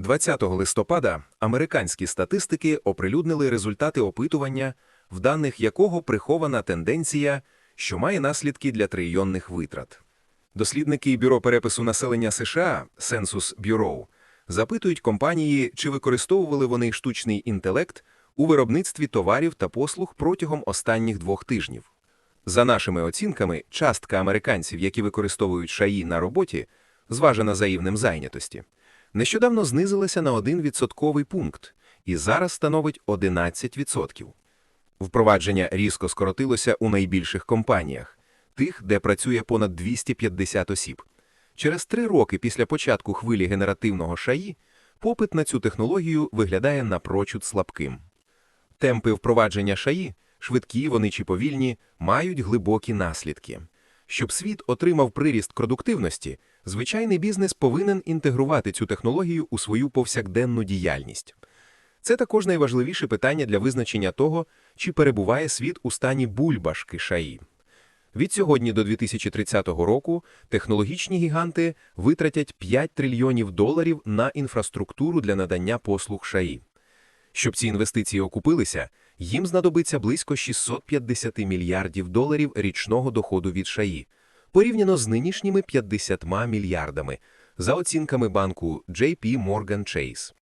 20 листопада американські статистики оприлюднили результати опитування, в даних якого прихована тенденція, що має наслідки для трильйонних витрат. Дослідники Бюро перепису населення США Census Bureau запитують компанії, чи використовували вони штучний інтелект у виробництві товарів та послуг протягом останніх двох тижнів. За нашими оцінками, частка американців, які використовують шаї на роботі, зважена за рівнем зайнятості, нещодавно знизилася на 1 відсотковий пункт і зараз становить 11%. Впровадження різко скоротилося у найбільших компаніях, тих, де працює понад 250 осіб. Через три роки після початку хвилі генеративного шаї попит на цю технологію виглядає напрочуд слабким. Темпи впровадження шаї, швидкі вони чи повільні, мають глибокі наслідки. Щоб світ отримав приріст продуктивності, звичайний бізнес повинен інтегрувати цю технологію у свою повсякденну діяльність. Це також найважливіше питання для визначення того, чи перебуває світ у стані бульбашки шаї. Від сьогодні до 2030 року технологічні гіганти витратять 5 трильйонів доларів на інфраструктуру для надання послуг шаї. Щоб ці інвестиції окупилися, їм знадобиться близько 650 мільярдів доларів річного доходу від шаї, порівняно з нинішніми 50 мільярдами, за оцінками банку JP Morgan Chase.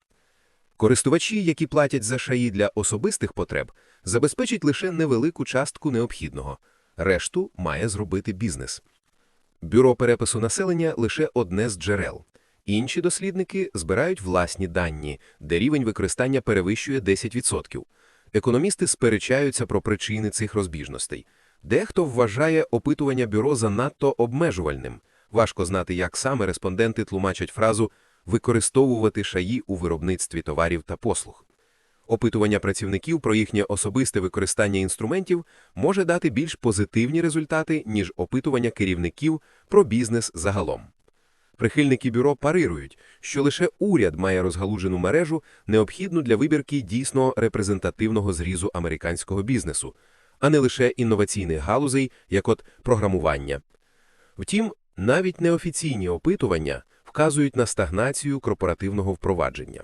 Користувачі, які платять за шаї для особистих потреб, забезпечать лише невелику частку необхідного. Решту має зробити бізнес. Бюро перепису населення лише одне з джерел. Інші дослідники збирають власні дані, де рівень використання перевищує 10%. Економісти сперечаються про причини цих розбіжностей. Дехто вважає опитування бюро занадто обмежувальним. Важко знати, як саме респонденти тлумачать фразу «використовувати шаї у виробництві товарів та послуг». Опитування працівників про їхнє особисте використання інструментів може дати більш позитивні результати, ніж опитування керівників про бізнес загалом. Прихильники бюро парирують, що лише уряд має розгалуджену мережу, необхідну для вибірки дійсно репрезентативного зрізу американського бізнесу, а не лише інноваційних галузей, як от програмування. Втім, навіть неофіційні опитування вказують на стагнацію корпоративного впровадження.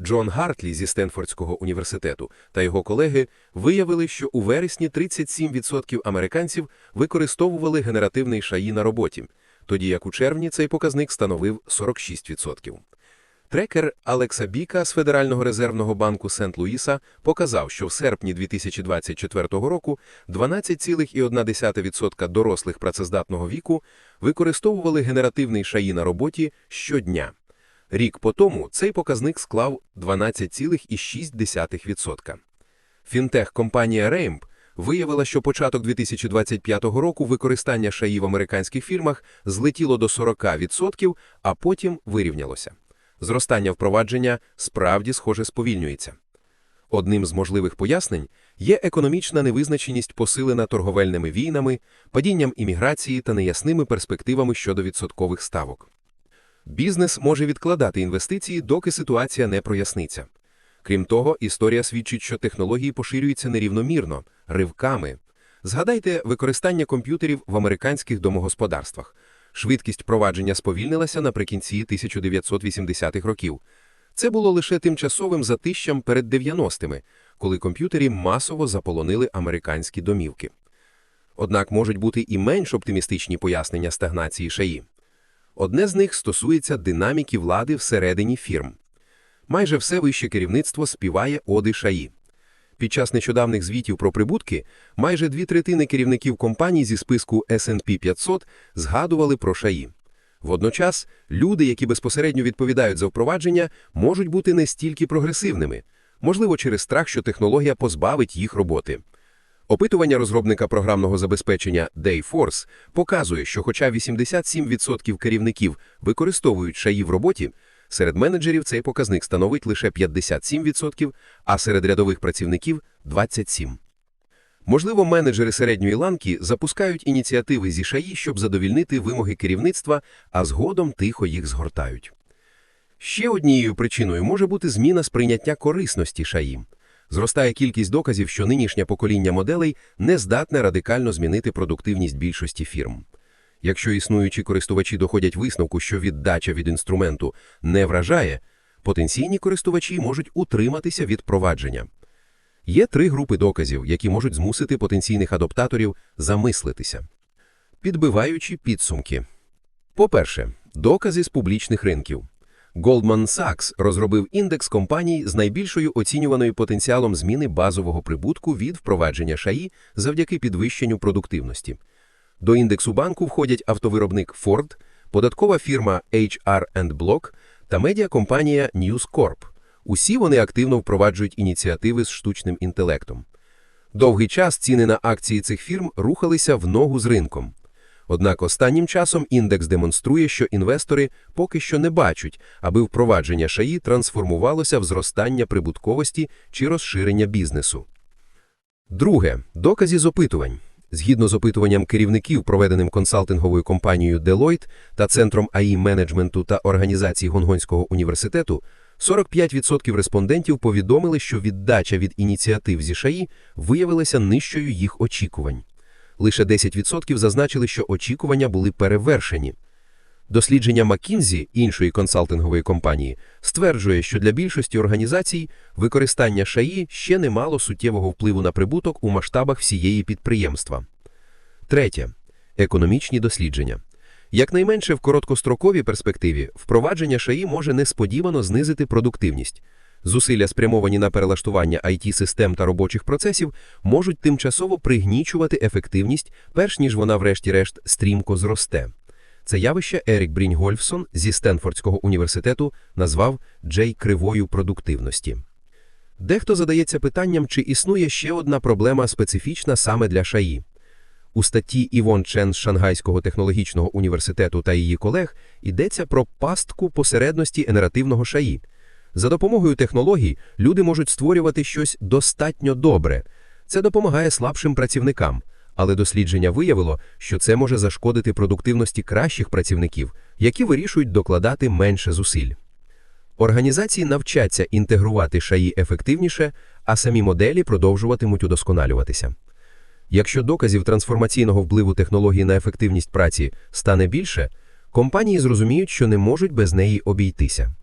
Джон Гартлі зі Стенфордського університету та його колеги виявили, що у вересні 37% американців використовували генеративний шаї на роботі, тоді як у червні цей показник становив 46%. Трекер Алекса Біка з Федерального резервного банку Сент-Луїса показав, що в серпні 2024 року 12,1% дорослих працездатного віку використовували генеративний шаї на роботі щодня. Рік по тому цей показник склав 12,6%. Фінтех-компанія Raimp виявила, що початок 2025 року використання шаї в американських фірмах злетіло до 40%, а потім вирівнялося. Зростання впровадження справді, схоже, сповільнюється. Одним з можливих пояснень є економічна невизначеність, посилена торговельними війнами, падінням імміграції та неясними перспективами щодо відсоткових ставок. Бізнес може відкладати інвестиції, доки ситуація не проясниться. Крім того, історія свідчить, що технології поширюються нерівномірно, ривками. Згадайте використання комп'ютерів в американських домогосподарствах. Швидкість провадження сповільнилася наприкінці 1980-х років. Це було лише тимчасовим затищем перед 90-ми, коли комп'ютері масово заполонили американські домівки. Однак можуть бути і менш оптимістичні пояснення стагнації шаї. Одне з них стосується динаміки влади всередині фірм. Майже все вище керівництво співає оди шаї. Під час нещодавних звітів про прибутки майже дві третини керівників компаній зі списку S&P 500 згадували про шаї. Водночас, люди, які безпосередньо відповідають за впровадження, можуть бути не стільки прогресивними, можливо, через страх, що технологія позбавить їх роботи. Опитування розробника програмного забезпечення Dayforce показує, що хоча 87% керівників використовують шаї в роботі, серед менеджерів цей показник становить лише 57%, а серед рядових працівників – 27%. Можливо, менеджери середньої ланки запускають ініціативи зі шаї, щоб задовільнити вимоги керівництва, а згодом тихо їх згортають. Ще однією причиною може бути зміна сприйняття корисності шаї. Зростає кількість доказів, що нинішнє покоління моделей не здатне радикально змінити продуктивність більшості фірм. Якщо існуючі користувачі доходять висновку, що віддача від інструменту не вражає, потенційні користувачі можуть утриматися від провадження. Є три групи доказів, які можуть змусити потенційних адоптаторів замислитися. Підбиваючі підсумки. По-перше, докази з публічних ринків. Goldman Sachs розробив індекс компаній з найбільшою оцінюваною потенціалом зміни базового прибутку від впровадження ШАІ завдяки підвищенню продуктивності. До індексу банку входять автовиробник Ford, податкова фірма HR Block та медіакомпанія News Corp. Усі вони активно впроваджують ініціативи з штучним інтелектом. Довгий час ціни на акції цих фірм рухалися в ногу з ринком. Однак останнім часом індекс демонструє, що інвестори поки що не бачать, аби впровадження ШАІ трансформувалося в зростання прибутковості чи розширення бізнесу. Друге. Докази з опитувань. Згідно з опитуванням керівників, проведеним консалтинговою компанією Deloitte та Центром АІ менеджменту та організації Гонгонського університету, 45% респондентів повідомили, що віддача від ініціатив зі ШАІ виявилася нижчою їх очікувань. Лише 10% зазначили, що очікування були перевершені. Дослідження McKinsey, іншої консалтингової компанії, стверджує, що для більшості організацій використання ШАІ ще не мало суттєвого впливу на прибуток у масштабах всієї підприємства. Третє. Економічні дослідження. Якнайменше в короткостроковій перспективі впровадження ШАІ може несподівано знизити продуктивність. Зусилля, спрямовані на перелаштування IT-систем та робочих процесів, можуть тимчасово пригнічувати ефективність, перш ніж вона врешті-решт стрімко зросте. Це явище Ерік Бріньгольфсон зі Стенфордського університету назвав «Джей кривою продуктивності». Дехто задається питанням, чи існує ще одна проблема специфічна саме для ШАІ. У статті Івон Чен з Шангайського технологічного університету та її колег йдеться про пастку посередності генеративного ШАІ. За допомогою технологій люди можуть створювати щось достатньо добре. Це допомагає слабшим працівникам, але дослідження виявило, що це може зашкодити продуктивності кращих працівників, які вирішують докладати менше зусиль. Організації навчаться інтегрувати шаї ефективніше, а самі моделі продовжуватимуть удосконалюватися. Якщо доказів трансформаційного впливу технології на ефективність праці стане більше, компанії зрозуміють, що не можуть без неї обійтися.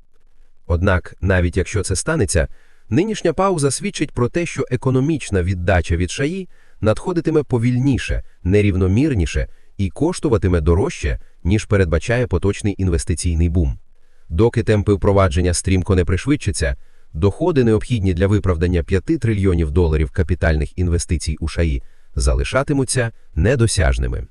Однак, навіть якщо це станеться, нинішня пауза свідчить про те, що економічна віддача від шаї надходитиме повільніше, нерівномірніше і коштуватиме дорожче, ніж передбачає поточний інвестиційний бум. Доки темпи впровадження стрімко не пришвидшаться, доходи, необхідні для виправдання 5 трильйонів доларів капітальних інвестицій у шаї, залишатимуться недосяжними.